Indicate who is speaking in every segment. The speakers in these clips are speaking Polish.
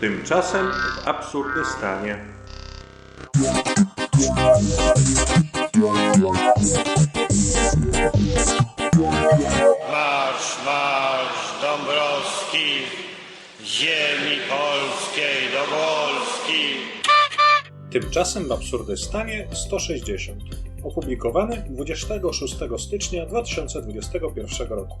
Speaker 1: Tymczasem w Absurdystanie.
Speaker 2: Marsz, marsz Dąbrowski, ziemi polskiej do Polski.
Speaker 1: Tymczasem w Absurdystanie 160. Opublikowany 26 stycznia 2021 roku.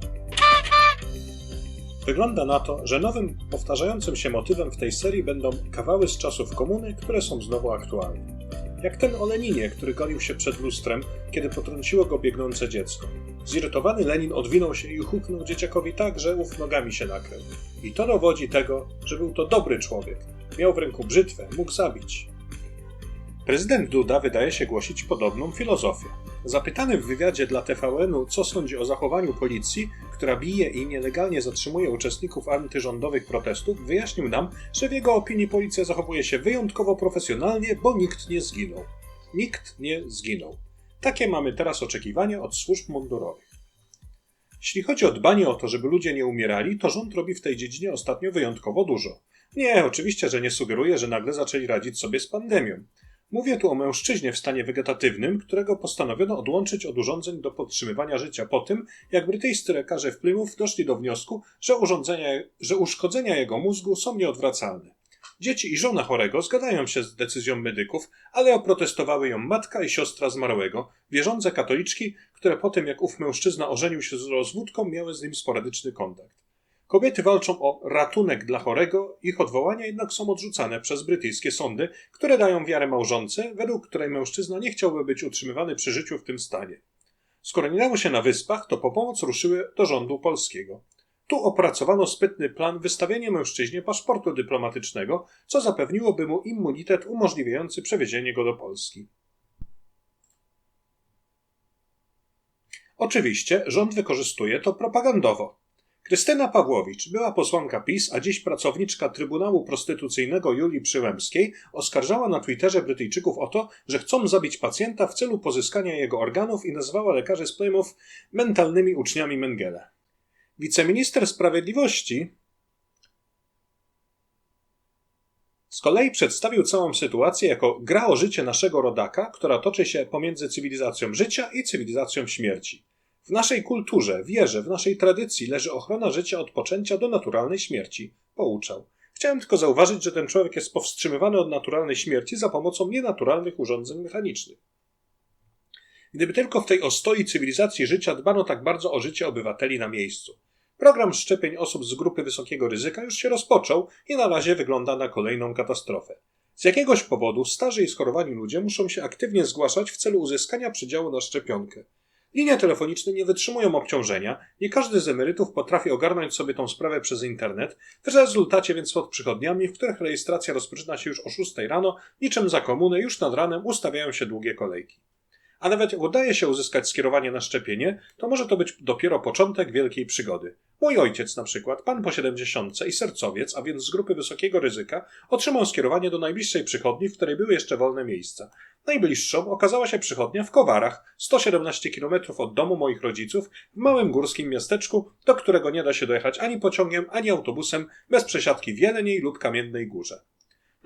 Speaker 1: Wygląda na to, że nowym, powtarzającym się motywem w tej serii będą kawały z czasów komuny, które są znowu aktualne. Jak ten o Leninie, który golił się przed lustrem, kiedy potrąciło go biegnące dziecko. Zirytowany Lenin odwinął się i huknął dzieciakowi tak, że ów nogami się nakrył. I to dowodzi tego, że był to dobry człowiek. Miał w ręku brzytwę, mógł zabić. Prezydent Duda wydaje się głosić podobną filozofię. Zapytany w wywiadzie dla TVN-u, co sądzi o zachowaniu policji, która bije i nielegalnie zatrzymuje uczestników antyrządowych protestów, wyjaśnił nam, że w jego opinii policja zachowuje się wyjątkowo profesjonalnie, bo nikt nie zginął. Nikt nie zginął. Takie mamy teraz oczekiwania od służb mundurowych. Jeśli chodzi o dbanie o to, żeby ludzie nie umierali, to rząd robi w tej dziedzinie ostatnio wyjątkowo dużo. Nie, oczywiście, że nie sugeruję, że nagle zaczęli radzić sobie z pandemią. Mówię tu o mężczyźnie w stanie wegetatywnym, którego postanowiono odłączyć od urządzeń do podtrzymywania życia po tym, jak brytyjscy lekarze w Plymouth doszli do wniosku, że, że uszkodzenia jego mózgu są nieodwracalne. Dzieci i żona chorego zgadzają się z decyzją medyków, ale oprotestowały ją matka i siostra zmarłego, wierzące katoliczki, które po tym jak ów mężczyzna ożenił się z rozwódką, miały z nim sporadyczny kontakt. Kobiety walczą o ratunek dla chorego, ich odwołania jednak są odrzucane przez brytyjskie sądy, które dają wiarę małżonce, według której mężczyzna nie chciałby być utrzymywany przy życiu w tym stanie. Skoro nie dało się na wyspach, to po pomoc ruszyły do rządu polskiego. Tu opracowano sprytny plan wystawienia mężczyźnie paszportu dyplomatycznego, co zapewniłoby mu immunitet umożliwiający przewiezienie go do Polski. Oczywiście rząd wykorzystuje to propagandowo. Krystyna Pawłowicz, była posłanka PiS, a dziś pracowniczka Trybunału Prostytucyjnego Julii Przyłębskiej, oskarżała na Twitterze Brytyjczyków o to, że chcą zabić pacjenta w celu pozyskania jego organów i nazwała lekarzy z Plymouth mentalnymi uczniami Mengele. Wiceminister Sprawiedliwości z kolei przedstawił całą sytuację jako gra o życie naszego rodaka, która toczy się pomiędzy cywilizacją życia i cywilizacją śmierci. W naszej kulturze, wierze, w naszej tradycji leży ochrona życia od poczęcia do naturalnej śmierci, pouczał. Chciałem tylko zauważyć, że ten człowiek jest powstrzymywany od naturalnej śmierci za pomocą nienaturalnych urządzeń mechanicznych. Gdyby tylko w tej ostoi cywilizacji życia dbano tak bardzo o życie obywateli na miejscu. Program szczepień osób z grupy wysokiego ryzyka już się rozpoczął i na razie wygląda na kolejną katastrofę. Z jakiegoś powodu starzy i schorowani ludzie muszą się aktywnie zgłaszać w celu uzyskania przydziału na szczepionkę. Linie telefoniczne nie wytrzymują obciążenia, nie każdy z emerytów potrafi ogarnąć sobie tą sprawę przez internet, w rezultacie więc pod przychodniami, w których rejestracja rozpoczyna się już o 6 rano, niczym za komuny, już nad ranem ustawiają się długie kolejki. A nawet udaje się uzyskać skierowanie na szczepienie, to może to być dopiero początek wielkiej przygody. Mój ojciec na przykład, pan po 70 i sercowiec, a więc z grupy wysokiego ryzyka, otrzymał skierowanie do najbliższej przychodni, w której były jeszcze wolne miejsca. Najbliższą okazała się przychodnia w Kowarach, 117 km od domu moich rodziców, w małym górskim miasteczku, do którego nie da się dojechać ani pociągiem, ani autobusem, bez przesiadki w Jeleniej lub Kamiennej Górze.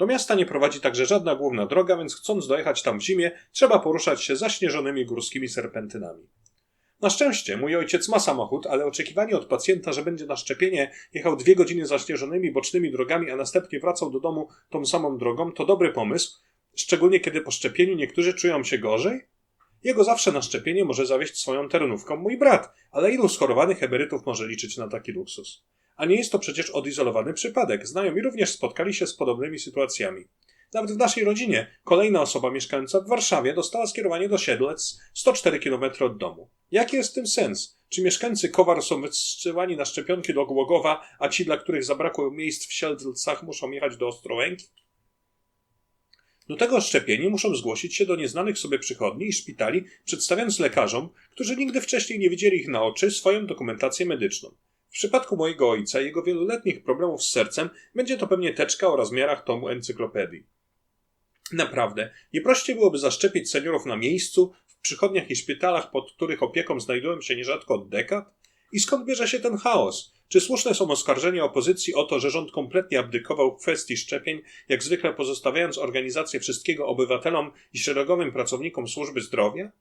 Speaker 1: Do miasta nie prowadzi także żadna główna droga, więc chcąc dojechać tam w zimie, trzeba poruszać się zaśnieżonymi górskimi serpentynami. Na szczęście mój ojciec ma samochód, ale oczekiwanie od pacjenta, że będzie na szczepienie jechał dwie godziny zaśnieżonymi bocznymi drogami, a następnie wracał do domu tą samą drogą, to dobry pomysł, szczególnie kiedy po szczepieniu niektórzy czują się gorzej. Jego zawsze na szczepienie może zawieść swoją terenówką mój brat, ale ilu schorowanych emerytów może liczyć na taki luksus? A nie jest to przecież odizolowany przypadek. Znajomi również spotkali się z podobnymi sytuacjami. Nawet w naszej rodzinie kolejna osoba mieszkająca w Warszawie dostała skierowanie do Siedlec 104 km od domu. Jaki jest w tym sens? Czy mieszkańcy Kowar są wysyłani na szczepionki do Głogowa, a ci, dla których zabrakło miejsc w Siedlcach, muszą jechać do Ostrołęki? Do tego szczepieni muszą zgłosić się do nieznanych sobie przychodni i szpitali, przedstawiając lekarzom, którzy nigdy wcześniej nie widzieli ich na oczy, swoją dokumentację medyczną. W przypadku mojego ojca i jego wieloletnich problemów z sercem będzie to pewnie teczka o rozmiarach tomu encyklopedii. Naprawdę, nie prościej byłoby zaszczepić seniorów na miejscu, w przychodniach i szpitalach, pod których opieką znajdują się nierzadko od dekad? I skąd bierze się ten chaos? Czy słuszne są oskarżenia opozycji o to, że rząd kompletnie abdykował w kwestii szczepień, jak zwykle pozostawiając organizację wszystkiego obywatelom i szeregowym pracownikom służby zdrowia?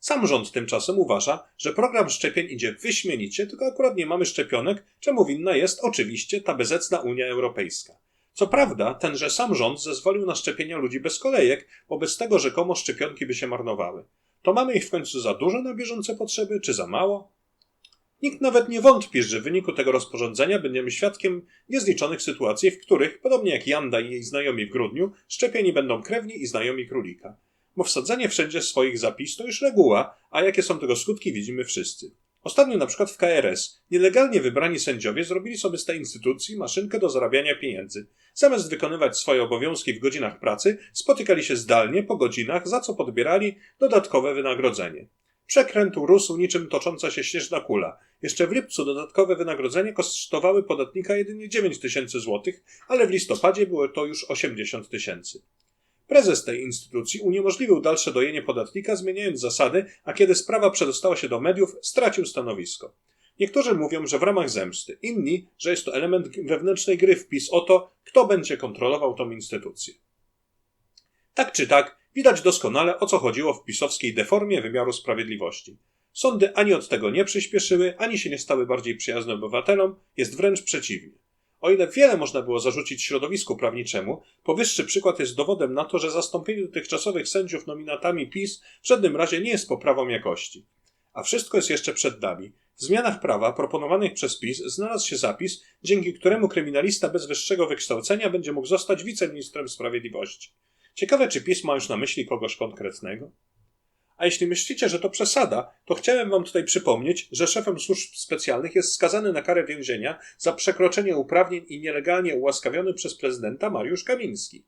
Speaker 1: Sam rząd tymczasem uważa, że program szczepień idzie wyśmienicie, tylko akurat nie mamy szczepionek, czemu winna jest oczywiście ta bezecna Unia Europejska. Co prawda, tenże sam rząd zezwolił na szczepienia ludzi bez kolejek, bo bez tego rzekomo szczepionki by się marnowały. To mamy ich w końcu za dużo na bieżące potrzeby, czy za mało? Nikt nawet nie wątpi, że w wyniku tego rozporządzenia będziemy świadkiem niezliczonych sytuacji, w których, podobnie jak Janda i jej znajomi w grudniu, szczepieni będą krewni i znajomi królika. Bo wsadzenie wszędzie swoich zapis to już reguła, a jakie są tego skutki widzimy wszyscy. Ostatnio na przykład w KRS nielegalnie wybrani sędziowie zrobili sobie z tej instytucji maszynkę do zarabiania pieniędzy. Zamiast wykonywać swoje obowiązki w godzinach pracy, spotykali się zdalnie po godzinach, za co podbierali dodatkowe wynagrodzenie. Przekręt urósł niczym tocząca się śnieżna kula. Jeszcze w lipcu dodatkowe wynagrodzenie kosztowały podatnika jedynie 9 tysięcy złotych, ale w listopadzie było to już 80 tysięcy. Prezes tej instytucji uniemożliwił dalsze dojenie podatnika, zmieniając zasady, a kiedy sprawa przedostała się do mediów, stracił stanowisko. Niektórzy mówią, że w ramach zemsty, inni, że jest to element wewnętrznej gry wpis o to, kto będzie kontrolował tą instytucję. Tak czy tak, widać doskonale o co chodziło w pisowskiej deformie wymiaru sprawiedliwości. Sądy ani od tego nie przyspieszyły, ani się nie stały bardziej przyjazne obywatelom, jest wręcz przeciwnie. O ile wiele można było zarzucić środowisku prawniczemu, powyższy przykład jest dowodem na to, że zastąpienie dotychczasowych sędziów nominatami PiS w żadnym razie nie jest poprawą jakości. A wszystko jest jeszcze przed nami. W zmianach prawa proponowanych przez PiS znalazł się zapis, dzięki któremu kryminalista bez wyższego wykształcenia będzie mógł zostać wiceministrem sprawiedliwości. Ciekawe, czy PiS ma już na myśli kogoś konkretnego? A jeśli myślicie, że to przesada, to chciałem wam tutaj przypomnieć, że szefem służb specjalnych jest skazany na karę więzienia za przekroczenie uprawnień i nielegalnie ułaskawiony przez prezydenta Mariusz Kamiński.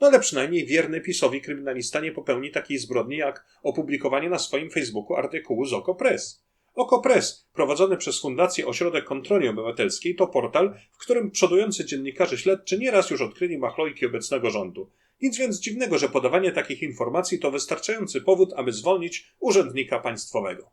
Speaker 1: No ale przynajmniej wierny PiSowi kryminalista nie popełni takiej zbrodni jak opublikowanie na swoim Facebooku artykułu z Okopres. Okopres, prowadzony przez Fundację Ośrodek Kontroli Obywatelskiej, to portal, w którym przodujący dziennikarze śledczy nieraz już odkryli machlojki obecnego rządu. Nic więc dziwnego, że podawanie takich informacji to wystarczający powód, aby zwolnić urzędnika państwowego.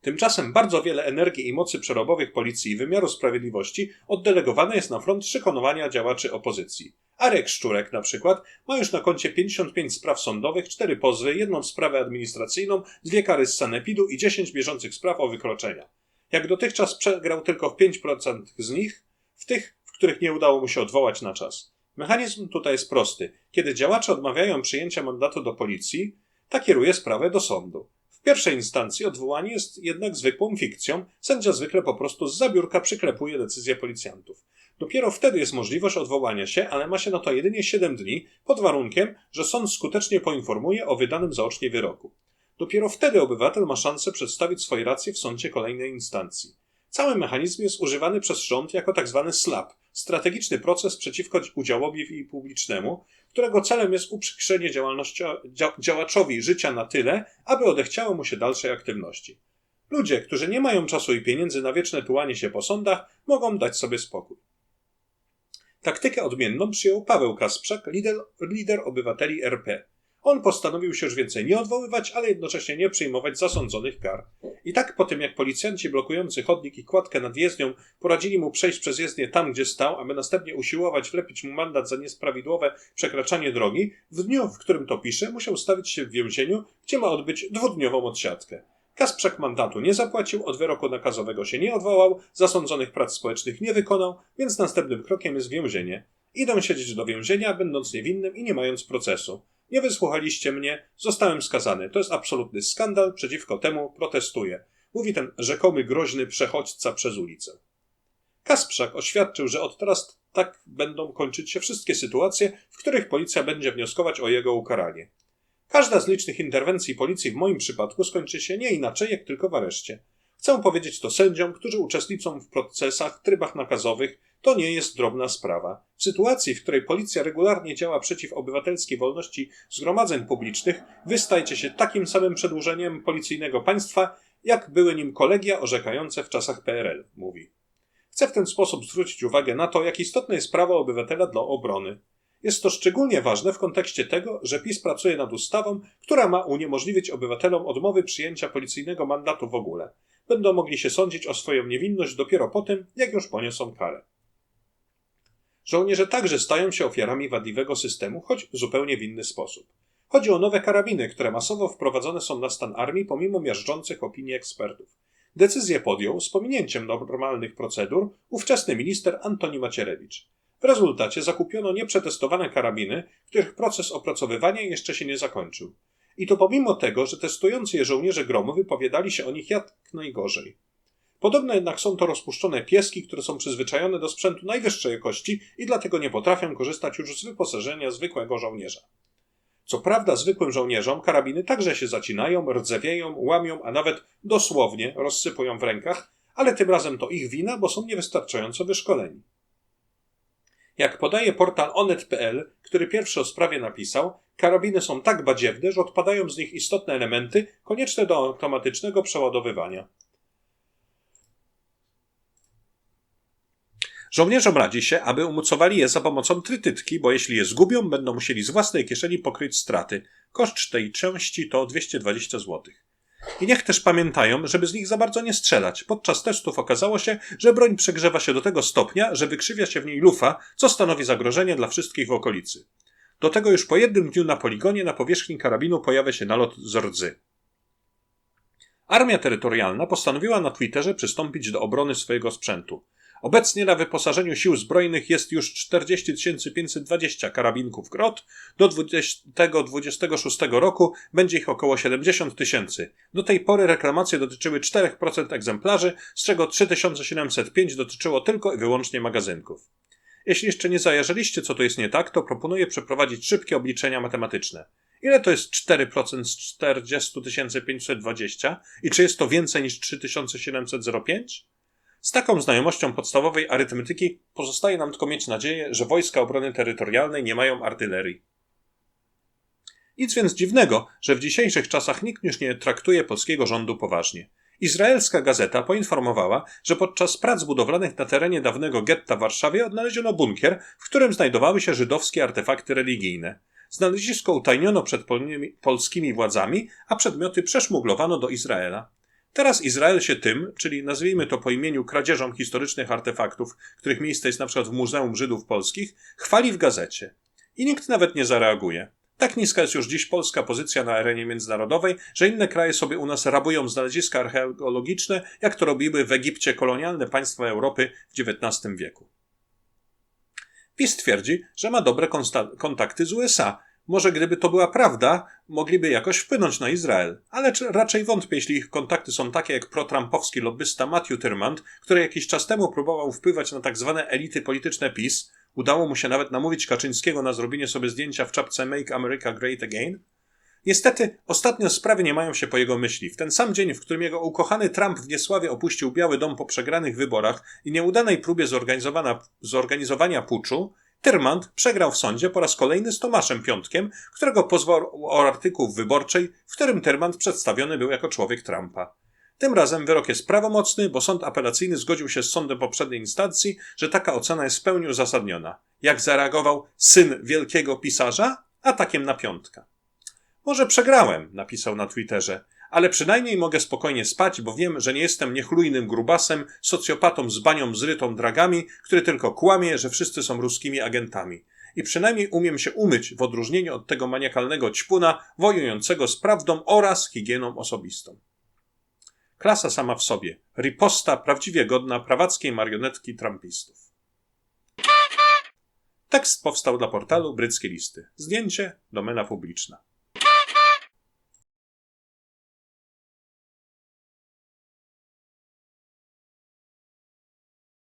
Speaker 1: Tymczasem bardzo wiele energii i mocy przerobowych policji i wymiaru sprawiedliwości oddelegowane jest na front szykanowania działaczy opozycji. Arek Szczurek na przykład ma już na koncie 55 spraw sądowych, 4 pozwy, jedną sprawę administracyjną, dwie kary z sanepidu i 10 bieżących spraw o wykroczenia. Jak dotychczas przegrał tylko w 5% z nich, w tych, w których nie udało mu się odwołać na czas. Mechanizm tutaj jest prosty. Kiedy działacze odmawiają przyjęcia mandatu do policji, ta kieruje sprawę do sądu. W pierwszej instancji odwołanie jest jednak zwykłą fikcją, sędzia zwykle po prostu z zabiórka przyklepuje decyzję policjantów. Dopiero wtedy jest możliwość odwołania się, ale ma się na to jedynie 7 dni, pod warunkiem, że sąd skutecznie poinformuje o wydanym zaocznie wyroku. Dopiero wtedy obywatel ma szansę przedstawić swoje racje w sądzie kolejnej instancji. Cały mechanizm jest używany przez rząd jako tzw. SLAP, strategiczny proces przeciwko udziałowi publicznemu, którego celem jest uprzykrzenie dzia, działaczowi życia na tyle, aby odechciało mu się dalszej aktywności. Ludzie, którzy nie mają czasu i pieniędzy na wieczne tułanie się po sądach, mogą dać sobie spokój. Taktykę odmienną przyjął Paweł Kasprzak, lider, lider obywateli RP. On postanowił się już więcej nie odwoływać, ale jednocześnie nie przyjmować zasądzonych kar. I tak po tym, jak policjanci blokujący chodnik i kładkę nad jezdnią poradzili mu przejść przez jezdnię tam, gdzie stał, aby następnie usiłować wlepić mu mandat za niespravidłowe przekraczanie drogi, w dniu, w którym to pisze, musiał stawić się w więzieniu, gdzie ma odbyć dwudniową odsiadkę. Kasprzak mandatu nie zapłacił, od wyroku nakazowego się nie odwołał, zasądzonych prac społecznych nie wykonał, więc następnym krokiem jest więzienie. Idą siedzieć do więzienia, będąc niewinnym i nie mając procesu. Nie wysłuchaliście mnie, zostałem skazany. To jest absolutny skandal, przeciwko temu protestuję. Mówi ten rzekomy groźny przechodźca przez ulicę. Kasprzak oświadczył, że od teraz tak będą kończyć się wszystkie sytuacje, w których policja będzie wnioskować o jego ukaranie. Każda z licznych interwencji policji w moim przypadku skończy się nie inaczej, jak tylko w areszcie. Chcę powiedzieć to sędziom, którzy uczestniczą w procesach, trybach nakazowych. To nie jest drobna sprawa. W sytuacji, w której policja regularnie działa przeciw obywatelskiej wolności zgromadzeń publicznych, wy stajecie się takim samym przedłużeniem policyjnego państwa, jak były nim kolegia orzekające w czasach PRL, mówi. Chcę w ten sposób zwrócić uwagę na to, jak istotne jest prawo obywatela do obrony. Jest to szczególnie ważne w kontekście tego, że PiS pracuje nad ustawą, która ma uniemożliwić obywatelom odmowy przyjęcia policyjnego mandatu w ogóle. będą mogli się sądzić o swoją niewinność dopiero po tym, jak już poniosą karę. Żołnierze także stają się ofiarami wadliwego systemu, choć zupełnie w inny sposób. Chodzi o nowe karabiny, które masowo wprowadzone są na stan armii pomimo miażdżących opinii ekspertów. Decyzję podjął z pominięciem normalnych procedur ówczesny minister Antoni Macierewicz. W rezultacie zakupiono nieprzetestowane karabiny, których proces opracowywania jeszcze się nie zakończył. I to pomimo tego, że testujący je żołnierze gromu wypowiadali się o nich jak najgorzej. Podobno jednak są to rozpuszczone pieski, które są przyzwyczajone do sprzętu najwyższej jakości i dlatego nie potrafią korzystać już z wyposażenia zwykłego żołnierza. Co prawda zwykłym żołnierzom karabiny także się zacinają, rdzewieją, łamią, a nawet dosłownie rozsypują w rękach, ale tym razem to ich wina, bo są niewystarczająco wyszkoleni. Jak podaje portal onet.pl, który pierwszy o sprawie napisał, karabiny są tak badziewne, że odpadają z nich istotne elementy konieczne do automatycznego przeładowywania. Żołnierzom radzi się, aby umocowali je za pomocą trytytki, bo jeśli je zgubią, będą musieli z własnej kieszeni pokryć straty. Koszt tej części to 220 zł. I niech też pamiętają, żeby z nich za bardzo nie strzelać. Podczas testów okazało się, że broń przegrzewa się do tego stopnia, że wykrzywia się w niej lufa, co stanowi zagrożenie dla wszystkich w okolicy. Do tego już po jednym dniu na poligonie na powierzchni karabinu pojawia się nalot z rdzy. Armia terytorialna postanowiła na Twitterze przystąpić do obrony swojego sprzętu. Obecnie na wyposażeniu sił zbrojnych jest już 40 520 karabinków grot, do 2026 roku będzie ich około 70 tysięcy. Do tej pory reklamacje dotyczyły 4% egzemplarzy, z czego 3705 dotyczyło tylko i wyłącznie magazynków. Jeśli jeszcze nie zajarzyliście, co tu jest nie tak, to proponuję przeprowadzić szybkie obliczenia matematyczne. Ile to jest 4% z 40 520 i czy jest to więcej niż 3705? Z taką znajomością podstawowej arytmetyki pozostaje nam tylko mieć nadzieję, że wojska obrony terytorialnej nie mają artylerii. Nic więc dziwnego, że w dzisiejszych czasach nikt już nie traktuje polskiego rządu poważnie. Izraelska gazeta poinformowała, że podczas prac budowlanych na terenie dawnego getta w Warszawie odnaleziono bunkier, w którym znajdowały się żydowskie artefakty religijne. Znalezisko utajniono przed polskimi władzami, a przedmioty przeszmuglowano do Izraela. Teraz Izrael się tym, czyli nazwijmy to po imieniu kradzieżom historycznych artefaktów, których miejsce jest na przykład w Muzeum Żydów Polskich, chwali w gazecie. I nikt nawet nie zareaguje. Tak niska jest już dziś polska pozycja na arenie międzynarodowej, że inne kraje sobie u nas rabują znaleziska archeologiczne, jak to robiły w Egipcie kolonialne państwa Europy w XIX wieku. PiS twierdzi, że ma dobre kontakty z USA, może gdyby to była prawda, mogliby jakoś wpłynąć na Izrael. Ale raczej wątpię, jeśli ich kontakty są takie jak protrumpowski lobbysta Matthew Tyrmand, który jakiś czas temu próbował wpływać na tak zwane elity polityczne PiS. Udało mu się nawet namówić Kaczyńskiego na zrobienie sobie zdjęcia w czapce Make America Great Again. Niestety, ostatnio sprawy nie mają się po jego myśli. W ten sam dzień, w którym jego ukochany Trump w niesławie opuścił Biały Dom po przegranych wyborach i nieudanej próbie zorganizowania puczu, Tyrmand przegrał w sądzie po raz kolejny z Tomaszem Piątkiem, którego pozwał o artykuł w wyborczej, w którym Tyrmand przedstawiony był jako człowiek Trumpa. Tym razem wyrok jest prawomocny, bo sąd apelacyjny zgodził się z sądem poprzedniej instancji, że taka ocena jest w pełni uzasadniona. Jak zareagował syn wielkiego pisarza? Atakiem na piątka. Może przegrałem, napisał na Twitterze, ale przynajmniej mogę spokojnie spać, bo wiem, że nie jestem niechlujnym grubasem, socjopatą z banią zrytą dragami, który tylko kłamie, że wszyscy są ruskimi agentami. I przynajmniej umiem się umyć w odróżnieniu od tego maniakalnego ćpuna wojującego z prawdą oraz higieną osobistą. Klasa sama w sobie. Riposta prawdziwie godna prawackiej marionetki trumpistów. Tekst powstał dla portalu Bryckie Listy. Zdjęcie domena publiczna.